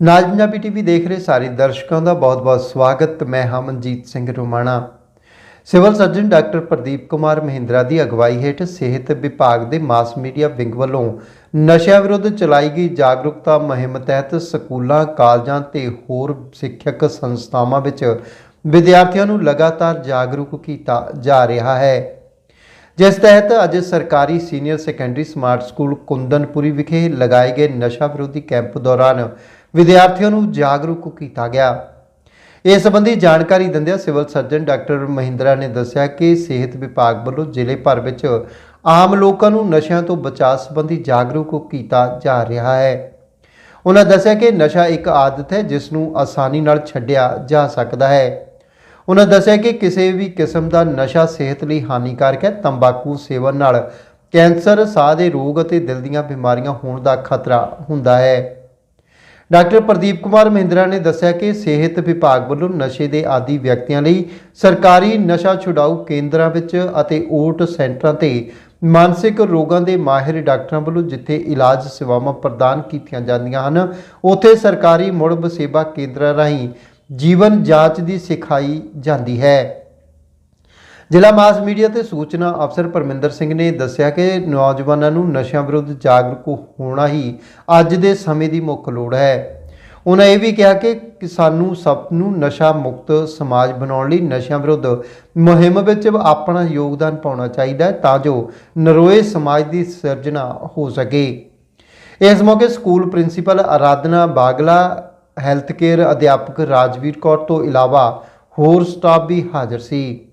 ਨਾਜ Punjabi TV ਦੇਖ ਰਹੇ ਸਾਰੇ ਦਰਸ਼ਕਾਂ ਦਾ ਬਹੁਤ-ਬਹੁਤ ਸਵਾਗਤ। ਮੈਂ Hamanjit Singh Romana. Civil surgeon doctor Pradeep Kumar Mahindra ਦੀ ਅਗਵਾਈ ਹੇਠ ਸਿਹਤ ਵਿਭਾਗ ਦੇ ਮਾਸ ਮੀਡੀਆ ਵਿੰਗ ਵੱਲੋਂ ਨਸ਼ਿਆਂ ਵਿਰੁੱਧ ਚਲਾਈ ਗਈ ਜਾਗਰੂਕਤਾ ਮੁਹਿੰਮ ਤਹਿਤ ਸਕੂਲਾਂ, ਕਾਲਜਾਂ ਤੇ ਹੋਰ ਸਿੱਖਿਅਕ ਸੰਸਥਾਵਾਂ ਵਿੱਚ ਵਿਦਿਆਰਥੀਆਂ ਨੂੰ ਲਗਾਤਾਰ ਜਾਗਰੂਕ ਕੀਤਾ ਜਾ ਰਿਹਾ ਹੈ। ਜਿਸ ਤਹਿਤ ਅੱਜ ਸਰਕਾਰੀ senior secondary smart school Kundanpuri ਵਿਖੇ ਲਗਾਏ ਗਏ ਨਸ਼ਾ ਵਿਰੋਧੀ ਕੈਂਪ ਦੌਰਾਨ ਵਿਦਿਆਰਥੀਆਂ ਨੂੰ ਜਾਗਰੂਕ ਕੀਤਾ ਗਿਆ। ਇਸ ਸੰਬੰਧੀ ਜਾਣਕਾਰੀ ਦਿੰਦਿਆਂ ਸਿਵਲ ਸਰਜਨ ਡਾਕਟਰ ਮਹਿੰਦਰਾ ਨੇ ਦੱਸਿਆ ਕਿ ਸਿਹਤ ਵਿਭਾਗ ਵੱਲੋਂ ਜ਼ਿਲ੍ਹੇ ਭਰ ਵਿੱਚ ਆਮ ਲੋਕਾਂ ਨੂੰ ਨਸ਼ਿਆਂ ਤੋਂ ਬਚਾਅ ਸੰਬੰਧੀ ਜਾਗਰੂਕ ਕੀਤਾ ਜਾ ਰਿਹਾ ਹੈ। ਉਹਨਾਂ ਦੱਸਿਆ ਕਿ ਨਸ਼ਾ ਇੱਕ ਆਦਤ ਹੈ ਜਿਸ ਨੂੰ ਆਸਾਨੀ ਨਾਲ ਛੱਡਿਆ ਜਾ ਸਕਦਾ ਹੈ। ਉਹਨਾਂ ਦੱਸਿਆ ਕਿ ਕਿਸੇ ਵੀ ਕਿਸਮ ਦਾ ਨਸ਼ਾ ਸਿਹਤ ਲਈ ਹਾਨੀਕਾਰਕ ਹੈ। ਤੰਬਾਕੂ ਸੇਵਨ ਨਾਲ ਕੈਂਸਰ, ਸਾਹ ਦੇ ਰੋਗ ਅਤੇ ਦਿਲ ਦੀਆਂ ਬਿਮਾਰੀਆਂ ਹੋਣ ਦਾ ਖਤਰਾ ਹੁੰਦਾ ਹੈ। ਡਾਕਟਰ ਪ੍ਰਦੀਪ ਕੁਮਾਰ ਮਹਿੰਦਰਾ ਨੇ ਦੱਸਿਆ ਕਿ ਸਿਹਤ ਵਿਭਾਗ ਵੱਲੋਂ ਨਸ਼ੇ ਦੇ ਆਦੀ ਵਿਅਕਤੀਆਂ ਲਈ ਸਰਕਾਰੀ ਨਸ਼ਾ ਛੁਡਾਊ ਕੇਂਦਰਾਂ ਵਿੱਚ ਅਤੇ ਓਟ ਸੈਂਟਰਾਂ ਤੇ ਮਾਨਸਿਕ ਰੋਗਾਂ ਦੇ ਮਾਹਿਰ ਡਾਕਟਰਾਂ ਵੱਲੋਂ ਜਿੱਥੇ ਇਲਾਜ ਸੇਵਾਵਾਂ ਪ੍ਰਦਾਨ ਕੀਤੀਆਂ ਜਾਂਦੀਆਂ ਹਨ, ਉੱਥੇ ਸਰਕਾਰੀ ਮੁੜ ਸੇਵਾ ਕੇਂਦਰਾਂ ਰਾਹੀਂ ਜੀਵਨ ਜਾਂਚ ਦੀ ਸਿਖਾਈ ਜਾਂਦੀ ਹੈ। ਜ਼ਿਲ੍ਹਾ ਮਾਸ ਮੀਡੀਆ ਤੇ ਸੂਚਨਾ ਅਫਸਰ ਪਰਮਿੰਦਰ ਸਿੰਘ ਨੇ ਦੱਸਿਆ ਕਿ ਨੌਜਵਾਨਾਂ ਨੂੰ ਨਸ਼ਿਆਂ ਵਿਰੁੱਧ ਜਾਗਰੂਕ ਹੋਣਾ ਹੀ ਅੱਜ ਦੇ ਸਮੇਂ ਦੀ ਮੁੱਖ ਲੋੜ ਹੈ। ਉਹਨਾਂ ਇਹ ਵੀ ਕਿਹਾ ਕਿ ਸਾਨੂੰ ਸਭ ਨੂੰ ਨਸ਼ਾ ਮੁਕਤ ਸਮਾਜ ਬਣਾਉਣ ਲਈ ਨਸ਼ਿਆਂ ਵਿਰੁੱਧ ਮੁਹਿੰਮ ਵਿੱਚ ਆਪਣਾ ਯੋਗਦਾਨ ਪਾਉਣਾ ਚਾਹੀਦਾ ਹੈ ਤਾਂ ਜੋ ਨਰੋਏ ਸਮਾਜ ਦੀ ਸਿਰਜਣਾ ਹੋ ਸਕੇ। ਇਸ ਮੌਕੇ school principal Aradhana Bagla health care ਅਧਿਆਪਕ ਰਾਜਵੀਰ ਕੌਰ ਤੋਂ ਇਲਾਵਾ ਹੋਰ ਸਟਾਫ ਵੀ ਹਾਜ਼ਰ ਸੀ।